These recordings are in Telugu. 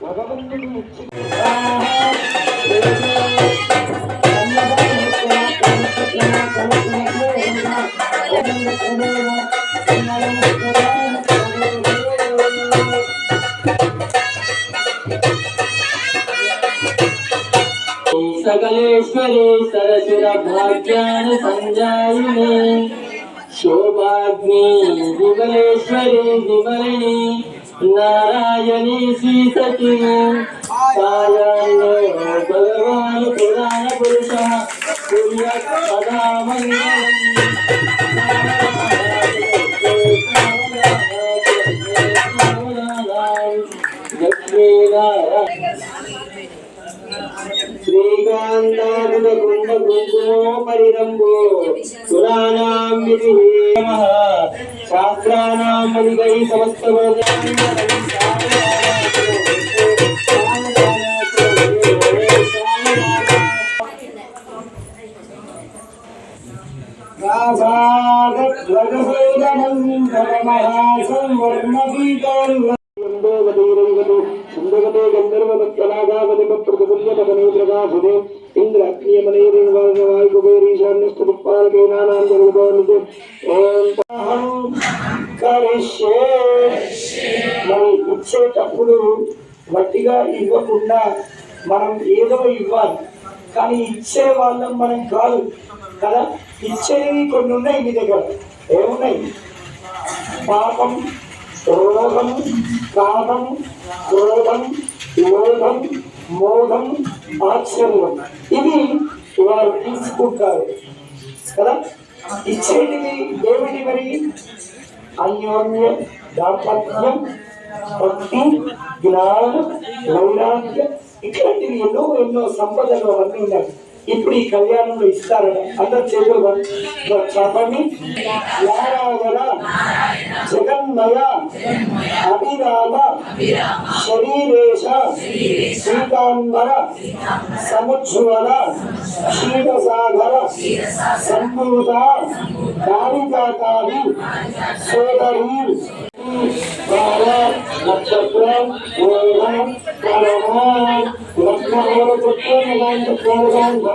सकलेश्वरी सकलेश्वरे सरसुरभाग्यान् सञ्जायिने शोभाग्नि विमलेश्वरे विमलिनी। నారాయణి సీతకి భగవాన్ పురాణ పురుష పుణ్య సదా శ్రీకాంతాకుల కుంభ కుంకుమోపరిరంభో పురాణాం విధి శాస్త్రాణాం అధికై సమస్త సుందగతే గంధర్వత్కలాగావతి ప్రతిపుల్యపదనేత్రగాసుదే ఇంద్ర అగ్నియమనైర్వాయుకుబేరీశాన్యస్తుపాలకేనానాం జగదోనితే ఓం అహం కరిష్యే మనం ఇచ్చేటప్పుడు వట్టిగా ఇవ్వకుండా మనం ఏదో ఇవ్వాలి. కానీ ఇచ్చే వాళ్ళం మనం కాదు. కదా? ఇచ్చేవి కొన్ని ఉన్నాయి మీ దగ్గర. ఏమున్నాయి? పాపం రోగం కామం క్రోధం లోభం మోహం ఆశ్చర్యం. ఇవి వారు తీసుకుంటారు. కదా? ఇచ్చేటివి ఏమిటి మరి అన్యోన్య దాంపత్యం భక్తి జ్ఞానం వైరాగ్యం ఇట్లాంటివి ఎన్నో ఎన్నో సంపదలు అవన్నీ ఉన్నాయి ఇప్పుడు ఈ కళ్యాణంలో ఇస్తారట. అందరు చేతులు చెప్పండి జగన్మయ అభిరామ శరీరేశ శ్రీకాంబర సముజ్వల క్షీరసాగర సంభూత కాళికాకాళి సోదరి నక్షత్రం కలమ లక్ష్మణ చక్రం ఇదంతా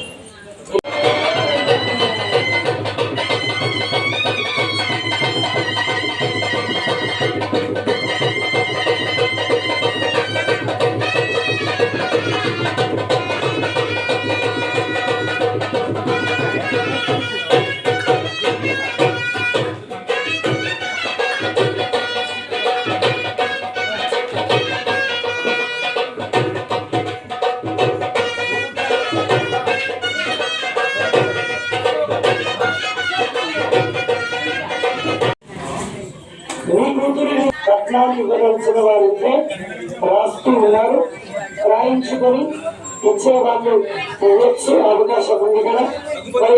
ఇచ్చే వాళ్ళు వచ్చే అవకాశం ఉంది కదా మరి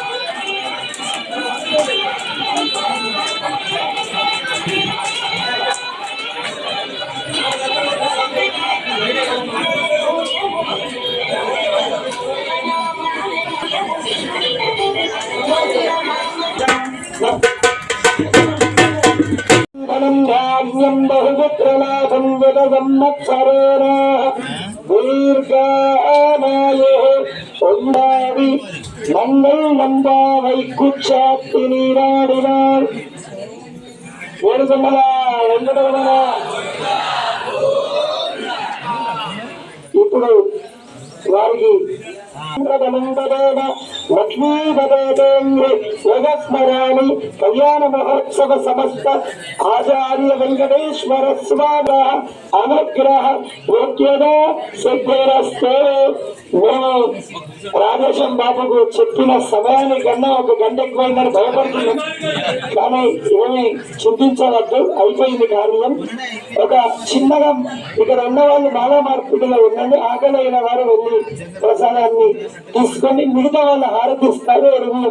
ధాన్యం బహుపుత్రలాభం విద సంవత్సరేణ దీర్ఘామాయే ఉండాది మంగళ నంబావై కుచ్చాత్తి నీరాడినార్ వేడుకొండల వెంకటరమణ ఇప్పుడు వారికి లక్ష్మీపదేంద్రి కళ్యాణ మహోత్సవ సమస్త ఆచార్య వెంకటేశ్వర స్వామ అనుగ్రహ యోగ్యత సిద్ధిరస్తే. మేము రాజేశం బాబుకు చెప్పిన సమయానికన్నా ఒక గంట ఎక్కువైందని భయపడుతున్నాం కానీ ఏమి చింతించవద్దు అయిపోయింది కార్యం. ఒక చిన్నగా ఇక్కడ ఉన్న వాళ్ళు మాలా మార్పిడిలో ఉండండి ఆకలి అయిన వారు వెళ్ళి ప్రసాదాన్ని తీసుకొని మిగతా వాళ్ళ హారతి హారతిస్తారు ఎరువులు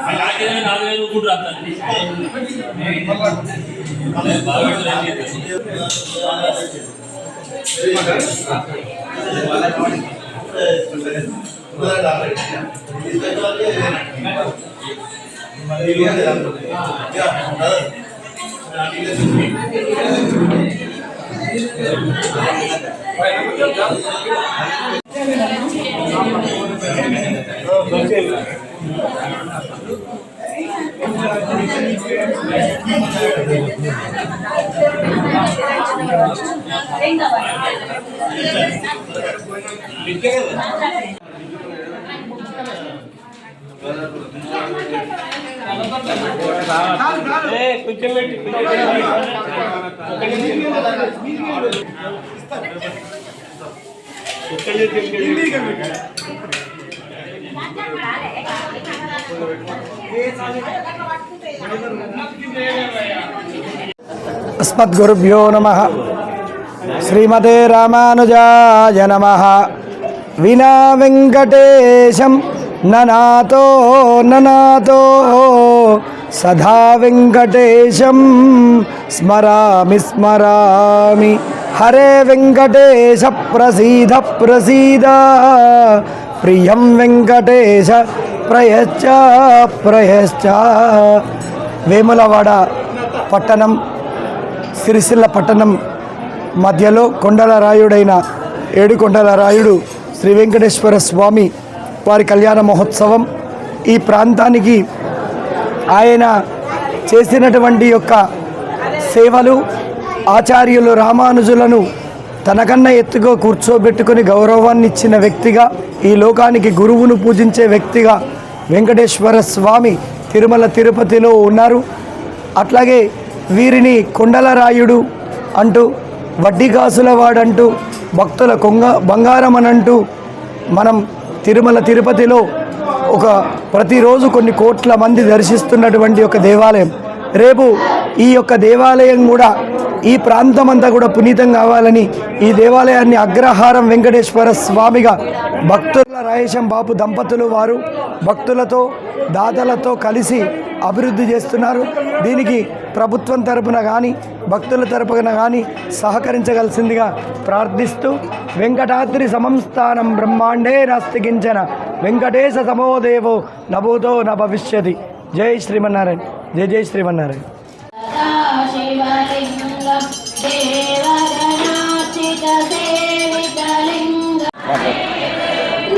మన నాలుగు వేలు కూడా రాస్తాను విద్య అస్మద్గురుభ్యో నమ శ్రీమతే రామానుజాయ నమ వినా వెంకటేశం ననాతో ననాతో సదా వెంకటేశం స్మరామి స్మరామి. హరే వెంకటేశ ప్రసీద ప్రసీద. ప్రియం వెంకటేశ ప్రయశ్చ ప్రయశ్చ. వేములవాడ పట్టణం సిరిసిల్ల పట్టణం మధ్యలో కొండల రాయుడైన ఏడుకొండల రాయుడు శ్రీ వెంకటేశ్వర స్వామి వారి కళ్యాణ మహోత్సవం ఈ ప్రాంతానికి ఆయన చేసినటువంటి యొక్క సేవలు ఆచార్యులు రామానుజులను తనకన్నా ఎత్తుగా కూర్చోబెట్టుకుని గౌరవాన్ని ఇచ్చిన వ్యక్తిగా ఈ లోకానికి గురువును పూజించే వ్యక్తిగా వెంకటేశ్వర స్వామి తిరుమల తిరుపతిలో ఉన్నారు. అట్లాగే వీరిని కొండలరాయుడు అంటూ వడ్డీ వాడంటూ భక్తుల కొంగ బంగారం అనంటూ మనం తిరుమల తిరుపతిలో ఒక ప్రతిరోజు కొన్ని కోట్ల మంది దర్శిస్తున్నటువంటి ఒక దేవాలయం. రేపు ఈ యొక్క దేవాలయం కూడా ఈ ప్రాంతం అంతా కూడా పునీతం కావాలని ఈ దేవాలయాన్ని అగ్రహారం వెంకటేశ్వర స్వామిగా భక్తుల రాయేశం బాపు దంపతులు వారు భక్తులతో దాతలతో కలిసి అభివృద్ధి చేస్తున్నారు. దీనికి ప్రభుత్వం తరపున కానీ భక్తుల తరపున కానీ సహకరించగలిసిందిగా ప్రార్థిస్తూ వెంకటాద్రి సంస్థానం బ్రహ్మాండే నాస్తికించన వెంకటేశ సమోదేవో నభూతో న భవిష్యతి జై శ్రీమన్నారాయణ. జై జై శ్రీమన్నారాయణ.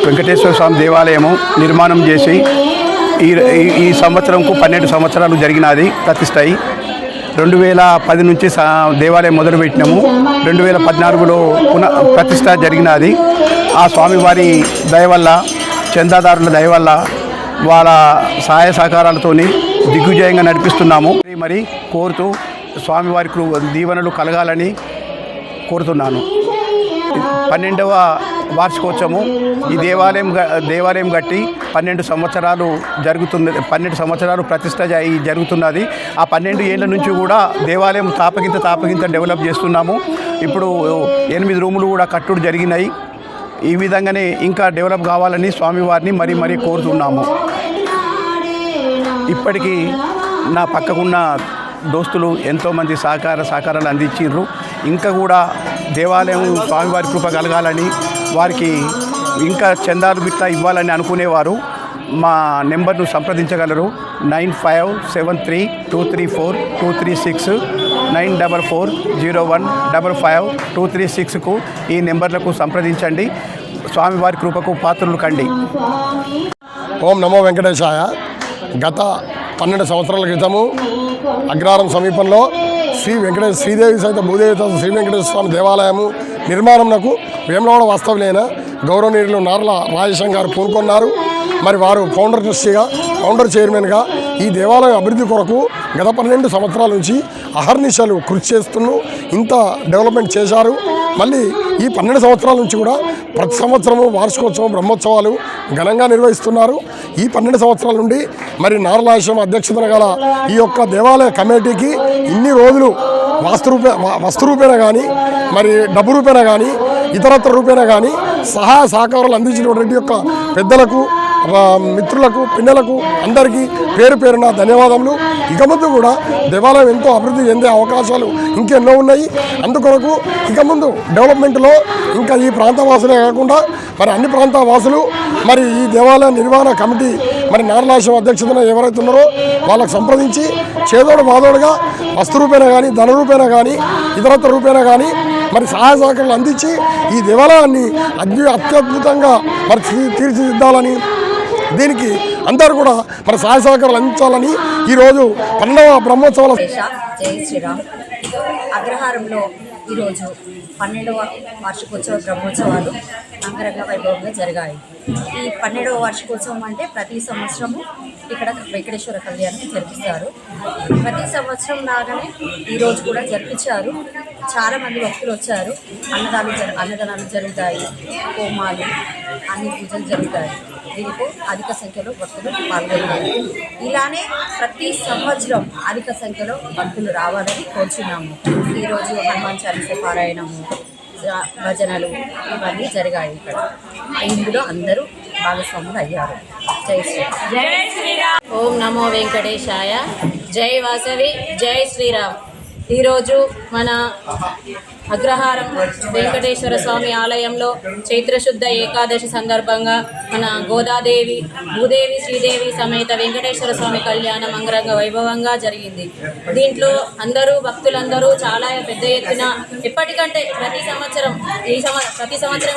వెంకటేశ్వర స్వామి దేవాలయము నిర్మాణం చేసి ఈ ఈ- సంవత్సరంకు పన్నెండు సంవత్సరాలు జరిగినది ప్రతిష్టాయి రెండు వేల పది నుంచి దేవాలయం మొదలుపెట్టినాము. రెండు వేల పద్నాలుగులో పునః ప్రతిష్ట జరిగినది. ఆ స్వామివారి దయ వల్ల చందాదారుల దయ వల్ల వాళ్ళ సహాయ సహకారాలతోని దిగ్విజయంగా నడిపిస్తున్నాము. మరి కోరుతూ స్వామివారికి దీవెనలు కలగాలని కోరుతున్నాను. పన్నెండవ వార్షికోత్సవము. ఈ దేవాలయం గ- దేవాలయం కట్టి పన్నెండు సంవత్సరాలు జరుగుతున్నది పన్నెండు సంవత్సరాలు ప్రతిష్ట జరుగుతున్నది. ఆ పన్నెండు ఏళ్ళ నుంచి కూడా దేవాలయం తాపకింత తాపకింత డెవలప్ చేస్తున్నాము. ఇప్పుడు ఎనిమిది రూములు కూడా కట్టుడు జరిగినాయి. ఈ విధంగానే ఇంకా డెవలప్ కావాలని స్వామివారిని మరీ మరీ కోరుతున్నాము. ఇప్పటికీ నా పక్కకున్న దోస్తులు ఎంతోమంది సహకార సహకారాలు అందించారు ఇంకా కూడా దేవాలయం స్వామివారి కృప కలగాలని వారికి ఇంకా చందాలు బిట్లా ఇవ్వాలని అనుకునేవారు. మా నెంబర్ను సంప్రదించగలరు. Nine five seven three two three four two three six nine double four zero one double five two three సిక్స్కు ఈ నెంబర్లకు సంప్రదించండి. స్వామివారి కృపకు పాత్రలు కండి. ఓం నమో వెంకటేశాయ. గత పన్నెండు సంవత్సరాల క్రితము అగ్రహారం సమీపంలో శ్రీ వెంకటేశ్వర శ్రీదేవి సహిత భూదేవి సహిత శ్రీ వెంకటేశ్వర స్వామి దేవాలయము నిర్మాణంకు వేమలవాడ వాస్తవులైన గౌరవనీయులు నార్ల రాజేశం గారు పూనుకున్నారు. మరి వారు ఫౌండర్ ట్రస్టీగా ఫౌండర్ చైర్మన్గా ఈ దేవాలయం అభివృద్ధి కొరకు గత పన్నెండు సంవత్సరాల నుంచి అహర్నిశలు కృషి చేస్తూ ఇంత డెవలప్మెంట్ చేశారు. మళ్ళీ ఈ పన్నెండు సంవత్సరాల నుంచి కూడా ప్రతి సంవత్సరము వార్షికోత్సవం బ్రహ్మోత్సవాలు ఘనంగా నిర్వహిస్తున్నారు. ఈ పన్నెండు సంవత్సరాల నుండి మరి నారలాశ్రం అధ్యక్షతన గల ఈ యొక్క దేవాలయ కమిటీకి ఇన్ని రోజులు వాస్తురూప వస్తురూపేణ కానీ మరి డబ్బు రూపేణ కానీ ఇతరత్ర రూపేణ కానీ సహాయ సహకారాలు అందించినటువంటి యొక్క పెద్దలకు మిత్రులకు పిల్లలకు అందరికీ పేరు పేరున ధన్యవాదములు. ఇక ముందు కూడా దేవాలయం ఎంతో అభివృద్ధి చెందే అవకాశాలు ఇంకెన్నో ఉన్నాయి. అందుకొరకు ఇక ముందు డెవలప్మెంట్లో ఇంకా ఈ ప్రాంత వాసులే కాకుండా మరి అన్ని ప్రాంత వాసులు మరి ఈ దేవాలయ నిర్వహణ కమిటీ మరి నారలాశం అధ్యక్షతన ఎవరైతే ఉన్నారో వాళ్ళకు సంప్రదించి చేదోడు బాదోడుగా వస్తు రూపేణ కానీ ధన రూపేణ కానీ ఇతరత్వ రూపేణ కానీ మరి సహాయ సహకారాలు అందించి ఈ దేవాలయాన్ని అద్భు అత్యద్భుతంగా మరి తీర్చిదిద్దాలని దీనికి అందరూ కూడా మన సహాయ సహకారాలు అందించాలని ఈరోజు పన్నెండవ బ్రహ్మోత్సవాల జై శ్రీరామ్. అగ్రహారంలో ఈరోజు పన్నెండవ వార్షికోత్సవ బ్రహ్మోత్సవాలు అంగరంగ వైభవంగా జరిగాయి. ఈ పన్నెండవ వార్షికోత్సవం అంటే ప్రతి సంవత్సరము ఇక్కడ వెంకటేశ్వర కళ్యాణం జరిపిస్తారు. ప్రతి సంవత్సరం లాగానే ఈరోజు కూడా జరిపించారు. చాలామంది భక్తులు వచ్చారు. అన్నదానం జరు అన్నదానాలు జరుగుతాయి. హోమాలు అన్ని పూజలు జరుగుతాయి. దీనికి అధిక సంఖ్యలో భక్తులు పాల్గొన్నారు ఇలానే ప్రతి సంవత్సరం అధిక సంఖ్యలో భక్తులు రావాలని కోరుచున్నాము. ఈరోజు హనుమాన్ చాలీస పారాయణము భజనలు ఇవన్నీ జరిగాయి ఇక్కడ. ఇందులో అందరూ భాగస్వాములు అయ్యారు. జై శ్రీరామ్ ఓం నమో వెంకటేశాయ. జై వాసవి. జై శ్రీరామ్ ఈరోజు మన అగ్రహారం వెంకటేశ్వర స్వామి ఆలయంలో చైత్రశుద్ధ ఏకాదశి సందర్భంగా మన గోదాదేవి భూదేవి శ్రీదేవి సమేత వెంకటేశ్వర స్వామి కళ్యాణం అంగరంగ వైభవంగా జరిగింది. దీంట్లో అందరూ భక్తులందరూ చాలా పెద్ద ఎత్తున ఎప్పటికంటే ప్రతి సంవత్సరం ఈ సంవ ప్రతి సంవత్సరం